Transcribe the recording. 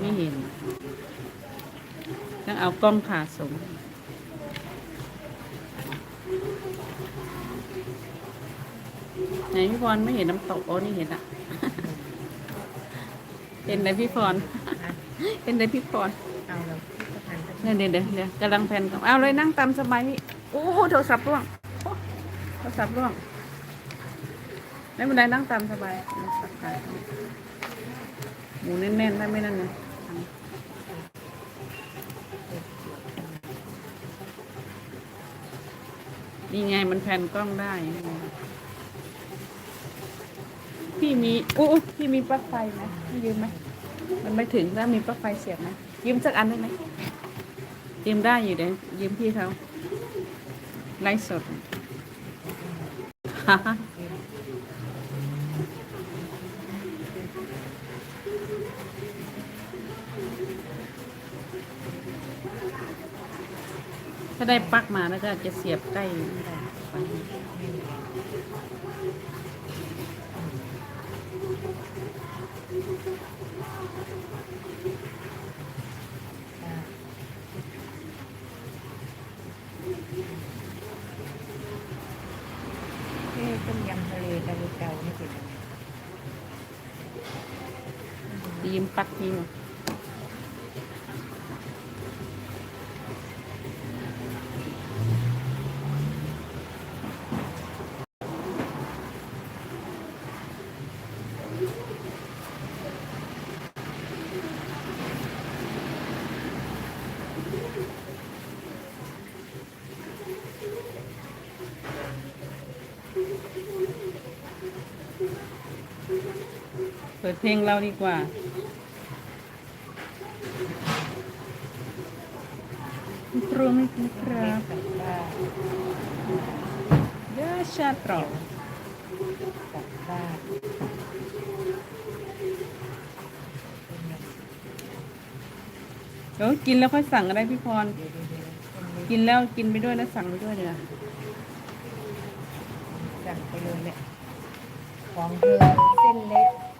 ไม่เห็น ต้องเอากล้องขาสมไหนพี่พรไม่เห็นน้ำตกโอ้นี่เห็นอะเห็นไหนพี่พรเห็นไหนพี่พรเอาเราพิพิธภัณฑ์ก็เนี่ยเดี๋ยวเดี๋ยวเดี๋ยวกำลังแพนกันเอาเลยนั่งตามสบายพี่โอ้โหโทรศัพท์ร่วงโอ้โทรศัพท์ร่วงไม่เป็นไรนั่งตามสบาย มูแน่นๆได้ไหมนั่นนะนี่ไงมันแพนกล้องได้ พี่มีโอ้พี่มีปลั๊กไฟไหมยืมไหมมันไม่ถึงแล้วมีปลั๊กไฟเสียบไหมยืมสักอันได้ไหมยืมได้อยู่เดี๋ยวยืมพี่เขาไลฟ์สด ถ้าได้ปลั๊กมาแล้วก็จะเสียบใกล้ไม่ได้ต้มยำทะเลตะลุเกานี่เป็นยังไงยืมปักพี่ม เปิดเพลงเราดีกว่าคุณครูไหมคุณครับกับป้าชาตรอกเดี๋ยวกินแล้วค่อยสั่งก็ได้พี่พร กินแล้วกินไปด้วยแล้วสั่งไปด้วยเดี๋ยวสั่งไปเลยแหละของเธอเส้นเล็ก